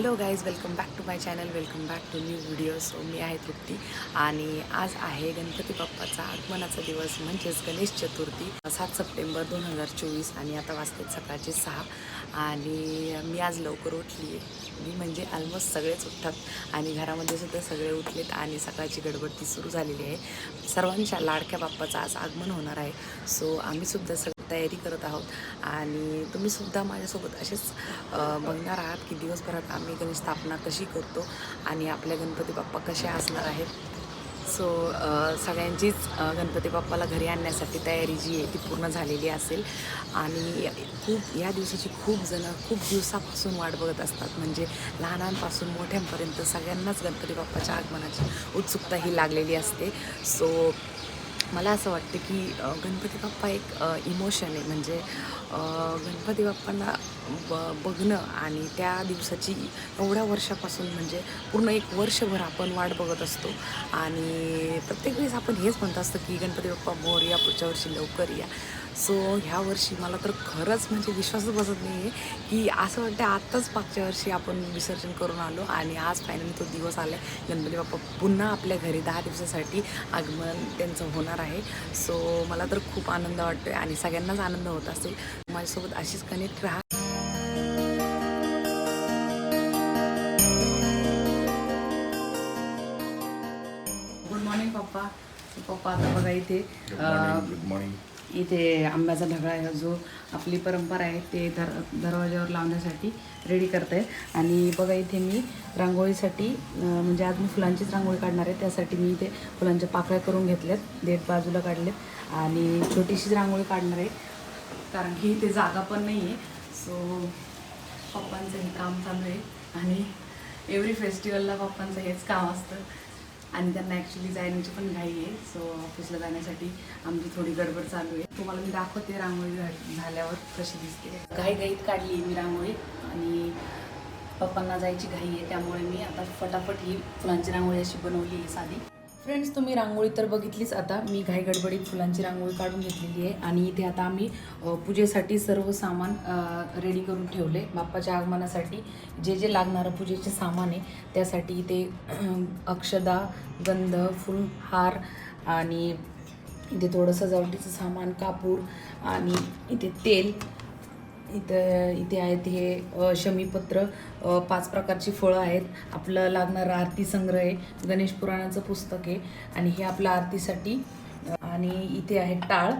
Hello guys welcome back to my channel welcome back to new video so मी आहे तृप्ती आणि आज आहे गणपती बाप्पाचा आगमनाचा दिवस म्हणजेच गणेश चतुर्थी सात सप्टेंबर दोन हजार चोवीस आणि आता वाजतात सकाळचे सहा. आणि मी आज लवकर उठली आहे मी म्हणजे ऑलमोस्ट सगळेच उठतात आणि घरामध्ये सुद्धा सगळे उठलेत आणि सकाळची गडबडती सुरू झालेली आहे. सर्वांच्या लाडक्या बाप्पाचं आज आगमन होणार आहे. सो आम्ही सुद्धा तयारी करत आहोत. आणि तुम्ही सुद्धा माझ्यासोबत असेच बघणार आहात की दिवसभरात आम्ही गणेश स्थापना कशी करतो आणि आपल्या गणपती बाप्पा कसे असणार आहेत. सो सगळ्यांचीच गणपती बाप्पाला घरी आणण्यासाठी तयारी जी आहे ती पूर्ण झालेली असेल. आणि खूप या दिवसाची खूप जणं खूप दिवसापासून वाट बघत असतात. म्हणजे लहानांपासून मोठ्यांपर्यंत सगळ्यांनाच गणपती बाप्पाच्या आगमनाची उत्सुकता ही लागलेली असते. सो मला असं वाटतं की गणपती बाप्पा एक इमोशन आहे. म्हणजे गणपती बाप्पांना ब बघणं आणि त्या दिवसाची एवढ्या वर्षापासून म्हणजे पूर्ण एक वर्षभर आपण वाट बघत असतो. आणि प्रत्येक वेळेस आपण हेच म्हणत असतो की गणपती बाप्पा मोर या पुढच्या वर्षी लवकर या. सो ह्या वर्षी मला तर खरंच म्हणजे विश्वासच बसत नाही आहे की असं वाटतं आत्ताच मागच्या वर्षी आपण विसर्जन करून आलो आणि आज फायनली तो दिवस आला आहे गणपती बाप्पा पुन्हा आपल्या घरी दहा दिवसासाठी आगमन त्यांचं होणार आहे. सो मला तर खूप आनंद वाटतो आहे आणि सगळ्यांनाच आनंद होत असेल. माझ्यासोबत अशीच कनेक्ट राहा. मॉर्निंग पप्पा. पप्पा आता बघा इथे अं, गुड मॉर्निंग इथे आंब्याचा ढगळा आहे. जो आपली परंपरा आहे ते दर दरवाज्यावर लावण्यासाठी रेडी करत आहे आणि बघा इथे मी रांगोळीसाठी म्हणजे आज मी फुलांचीच रांगोळी काढणार आहे. त्यासाठी मी इथे फुलांच्या पाकळ्या करून घेतल्यात. देठ बाजूला काढलेत. आणि छोटीशीच रांगोळी काढणार आहे. कारण की इथे जागा पण नाही आहे सो पप्पांचं हे काम चालू आहे. आणि एव्हरी फेस्टिवलला पप्पांचं हेच काम असतं. आणि त्यांना ॲक्च्युली जाण्याची पण घाई आहे. सो ऑफिसला जाण्यासाठी आमची थोडी गडबड चालू आहे. तुम्हाला मी दाखवते रांगोळी झाल्यावर कशी दिसते. घाई घाईत काढली मी रांगोळी आणि पप्पांना जायची घाई आहे. त्यामुळे मी आता फटाफट ही फुलांची रांगोळी अशी बनवली आहे साधी. फ्रेंड्स तुम्ही रांगोळी तर बघितलीच आता. मी घाई गडबडीत फुलांची रांगोळी काढून घेतलेली आहे आणि इथे आता आम्ही पूजेसाठी सर्व सामान रेडी करून ठेवले. बाप्पाच्या आगमनासाठी जे जे लागणारं पूजेचे सामान आहे त्यासाठी इथे अक्षदा गंध फुलहार आणि इथे थोडं सजावटीचं सामान कापूर आणि इथे तेल इथं इथे आहेत हे शमीपत्र पाच प्रकारची फळं आहेत. आपलं लागणारं आरती संग्रह आहे गणेश पुराणाचं पुस्तक आहे. आणि हे आपलं आरतीसाठी आणि इथे आहे टाळ.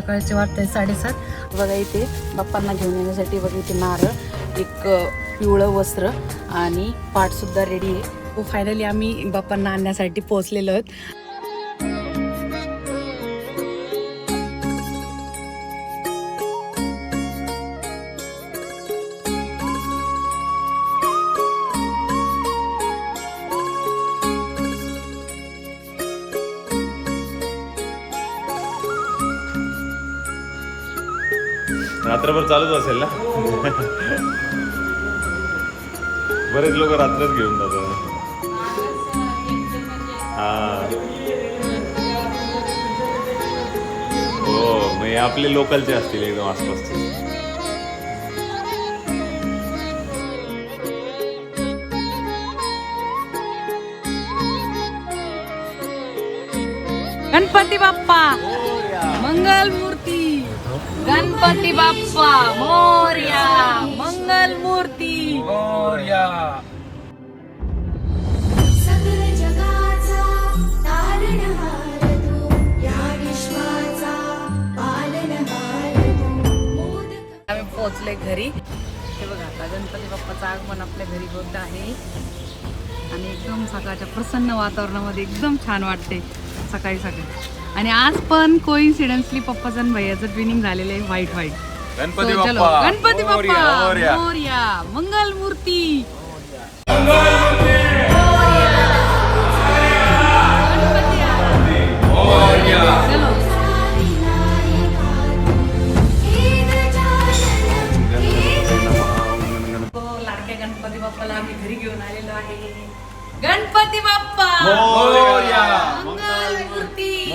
सकाळचे वाजता साडेसात. बघा इथे बाप्पांना घेऊन येण्यासाठी बघा इथे नारळ एक पिवळं वस्त्र आणि पाठसुद्धा रेडी आहे. हो, फायनली आम्ही बाप्पांना आणण्यासाठी पोहोचलेलो आहोत. रात्रभर चालूच असेल ना? बरेच लोक रात्रच घेऊन जातात. हा. हो म्हणजे आपले लोकलचे असतील एकदम आसपासचे. गणपती बाप्पा मंगल मूर्ती. गणपती बाप्पा मोर्या मंगल मूर्ती. सकल जगाचा तारणहार तू या विश्वाचा पालनहार तू मोदक आम्ही पोहोचले घरी. हे बघा आता गणपती बाप्पाचं आगमन आपल्या घरी होत आहे. आणि एकदम सकाळच्या प्रसन्न वातावरणामध्ये एकदम छान वाटते सकाळी सकाळी. आणि आज पण कोइन्सिडन्सली पप्पाचं आणि भैयाचं ट्विनिंग झालेलं आहे व्हाईट व्हाईट गणपती गणपती मोरया, बाप्पा मोरया. मंगल मूर्ती. हो, लाडक्या गणपती बाप्पाला आम्ही घरी घेऊन आलेलो आहे. गणपती बाप्पा. मोरया. मंगल मूर्ती.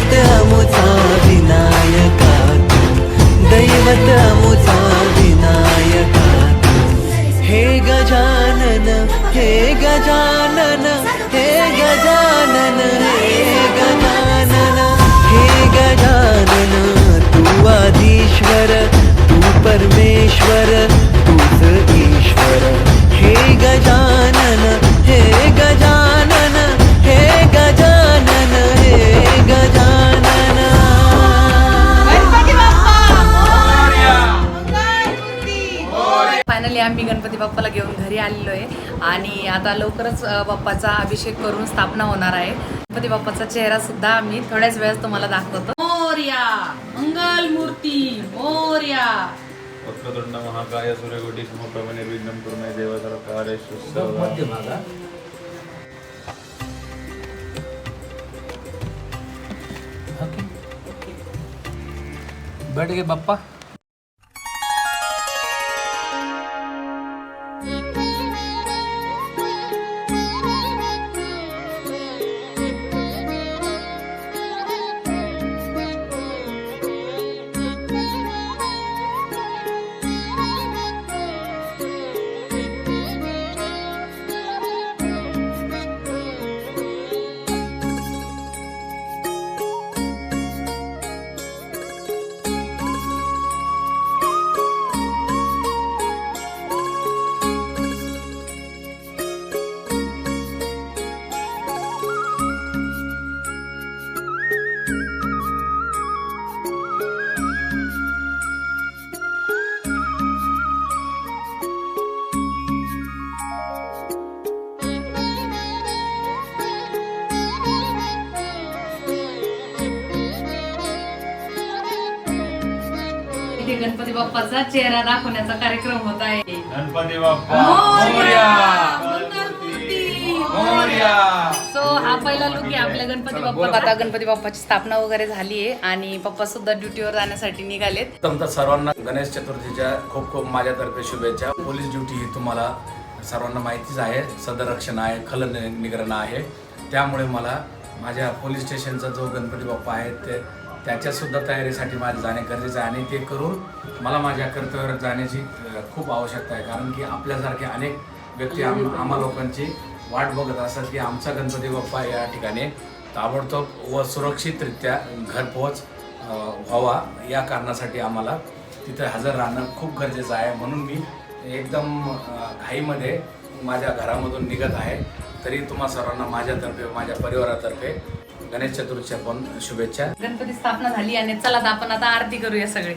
दैवत अमुचा विनायका दैवत अमुचा विनायका हे गजानन हे गजानन हे गजानन हे गजानन हे गजानन तू आधीश्वर तू परमेश्वर आणि आता लवकरच बाप्पाचा अभिषेक करून स्थापना होणार आहे. गणपती बाप्पाचा चेहरा सुद्धा आम्ही थोड्याच वेळात तुम्हाला दाखवतो. मोर्या मंगल मूर्ती मोर्या. वक्रतुंड महाकाय सूर्यकोटी समप्रभ निर्विघ्नं कुर्मे देव सर्व कार्येषु सर्वदा. बैठ गए बप्पा. गणपती बाप्पाचा चेहरा दाखवण्याचा कार्यक्रम होत आहे. गणपती बाप्पा मोरया! गणपती मोरया. सो हा पहिला लुक आहे आपल्या गणपती बाप्पा आता गणपती बाप्पाची स्थापना वगैरे झाली आहे आणि पप्पा सुद्धा ड्युटीवर जाण्यासाठी निघालेत. तुमचा सर्वांना गणेश चतुर्थीच्या खूप खूप माझ्यातर्फे शुभेच्छा. पोलीस ड्युटी ही तुम्हाला सर्वांना माहितीच आहे. सदरक्षण आहे खल निग्रहण आहे. त्यामुळे मला माझ्या पोलीस स्टेशनचा जो गणपती बाप्पा आहे ते त्याच्यासुद्धा तयारीसाठी माझे जाणे गरजेचं आहे. आणि ते करून मला माझ्या कर्तव्यावर जाण्याची खूप आवश्यकता आहे. कारण की आपल्यासारखे अनेक व्यक्ती आम आम्हा लोकांची वाट बघत असतात की आमचा गणपती बाप्पा या ठिकाणी ताबडतोब व सुरक्षितरित्या घरपोच व्हावा. या कारणासाठी आम्हाला तिथे हजर राहणं खूप गरजेचं आहे. म्हणून मी एकदम घाईमध्ये माझ्या घरामधून निघत आहे. तरी तुम्हा सर्वांना माझ्यातर्फे माझ्या परिवारातर्फे गणेश चतुर्थीच्या पण शुभेच्छा. गणपती स्थापना झाली आणि चला आपण आता आरती करूया सगळे.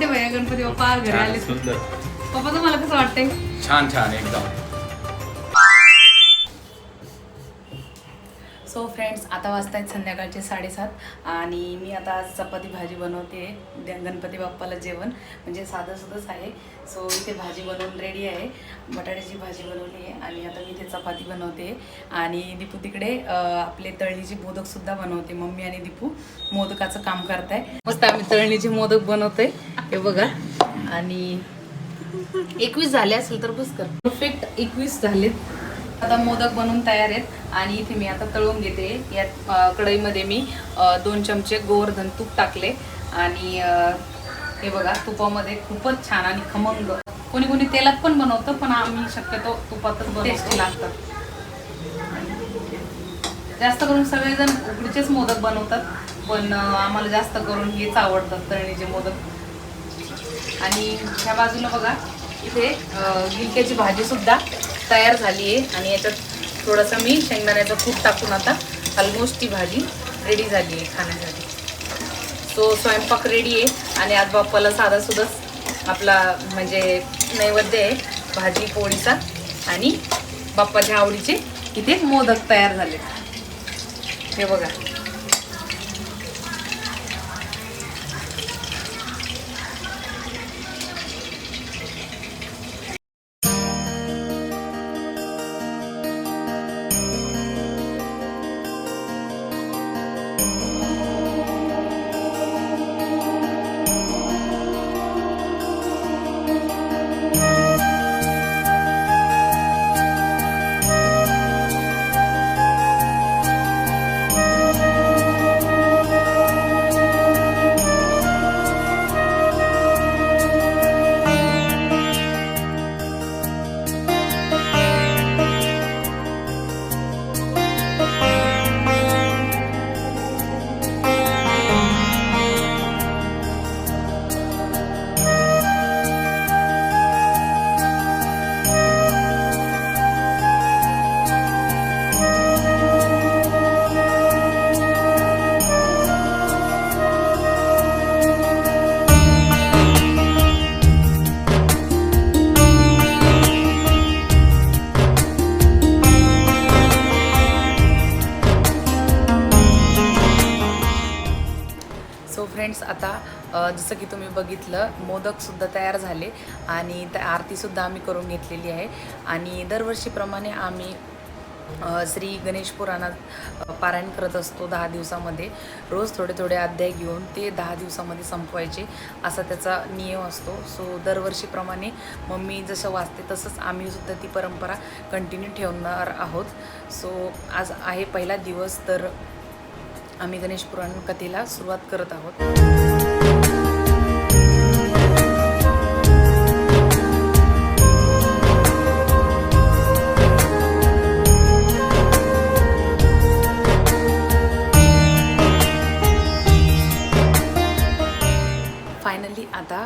मोठे भैया गणपती बाप्पा आज घरी आले. सुंदर. पप्पा तुम्हाला कसं वाटतंय? छान छान एकदम. सो फ्रेंड्स आता वाजतायत संध्याकाळचे साडेसात आणि मी आता आज चपाती भाजी बनवते. गणपती बाप्पाला जेवण. म्हणजे साधं सुद्धाच आहे. सो इथे भाजी बनवून रेडी आहे. बटाट्याची भाजी बनवली आहे आणि आता मी इथे चपाती बनवते. आणि दीपू तिकडे आपले तळणीचे मोदकसुद्धा बनवते. मम्मी आणि दीपू मोदकाचं काम करताय. मस्त आम्ही तळणीचे मोदक बनवते हे बघा. आणि एकवीस झाले असेल तर बस कर. परफेक्ट एकवीस झालेत. आता मोदक बनवून तयार आहेत आणि इथे मी आता तळून घेते. या अ, कढईमध्ये मी दोन चमचे गोवर्धन तूप टाकले. आणि हे बघा तुपामध्ये खूपच छान आणि खमंग. कोणी कोणी तेलात पण बनवतं पण आम्ही शक्यतो तुपातच टेस्टी लागतात जास्त करून सगळेजण उकडीचेच मोदक बनवतात पण आम्हाला जास्त करून हेच आवडतात तळणीचे मोदक. आणि ह्या बाजूला बघा इथे गिलक्याची भाजी सुद्धा. तयार झाली आहे आणि याच्यात थोडंसं मी शेंगदाण्याचं कूट टाकून आता ऑलमोस्ट ती भाजी रेडी झाली आहे खाण्यासाठी. सो स्वयंपाक रेडी आहे आणि आज बाप्पाला साधासुद्धाच आपला म्हणजे नैवेद्य आहे भाजी पोळीचा आणि बाप्पाच्या आवडीचे इथे मोदक तयार झाले हे बघा. जसं की तुम्ही बघितलं मोदकसुद्धा तयार झाले आणि त्या आरतीसुद्धा आम्ही करून घेतलेली आहे. आणि दरवर्षीप्रमाणे आम्ही श्री गणेश पुराणात पारायण करत असतो दहा दिवसामध्ये. रोज थोडे थोडे अध्याय घेऊन ते दहा दिवसामध्ये संपवायचे असा त्याचा नियम असतो. सो दरवर्षीप्रमाणे मम्मी जसं वाचते तसंच आम्हीसुद्धा ती परंपरा कंटिन्यू ठेवणार आहोत. सो आज आहे पहिला दिवस तर आम्ही गणेश पुराण कथेला सुरुवात करत आहोत. फायनली आता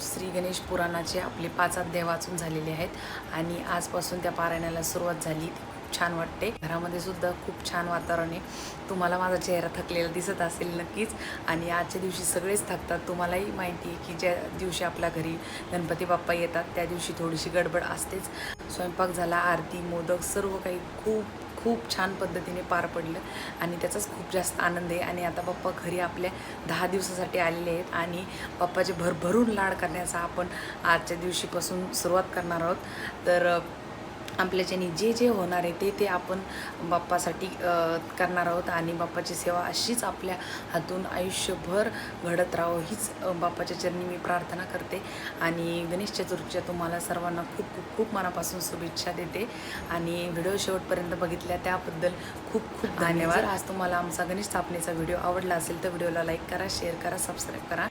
श्री गणेश पुराणाचे आपले पाच अध्याय वाचून झालेले आहेत आणि आजपासून त्या पारायणाला सुरुवात झाली. छान वाटते. घरामध्ये सुद्धा खूप छान वातावरण आहे. तुम्हाला माझा चेहरा थकलेला दिसत असेल नक्कीच. आणि आजच्या दिवशी सगळेच थकतात. तुम्हालाही माहिती आहे की ज्या दिवशी आपल्या घरी गणपती बाप्पा येतात त्या दिवशी थोडीशी गडबड असतेच. स्वयंपाक झाला आरती मोदक सर्व काही खूप खूप छान पद्धतीने पार पडलं आणि त्याचाच खूप जास्त आनंद आहे. आणि आता पप्पा घरी आपल्या दहा दिवसासाठी आलेले आहेत आणि पप्पाचे भरभरून लाड करण्याचा आपण आजच्या दिवशीपासून सुरुवात करणार आहोत. तर आपल्याच्यानी जे जे होणार आहे ते ते आपण बाप्पासाठी करणार आहोत आणि बाप्पाची सेवा अशीच आपल्या हातून आयुष्यभर घडत राहो हीच बाप्पाच्या चरणी मी प्रार्थना करते. आणि गणेश चतुर्थीच्या तुम्हाला सर्वांना खूप खूप खूप मनापासून शुभेच्छा देते. आणि व्हिडिओ शेवटपर्यंत बघितल्या त्याबद्दल खूप खूप धन्यवाद. आज तुम्हाला आमचा गणेश स्थापनेचा व्हिडिओ आवडला असेल तर व्हिडिओला लाईक करा शेअर करा सबस्क्राईब करा.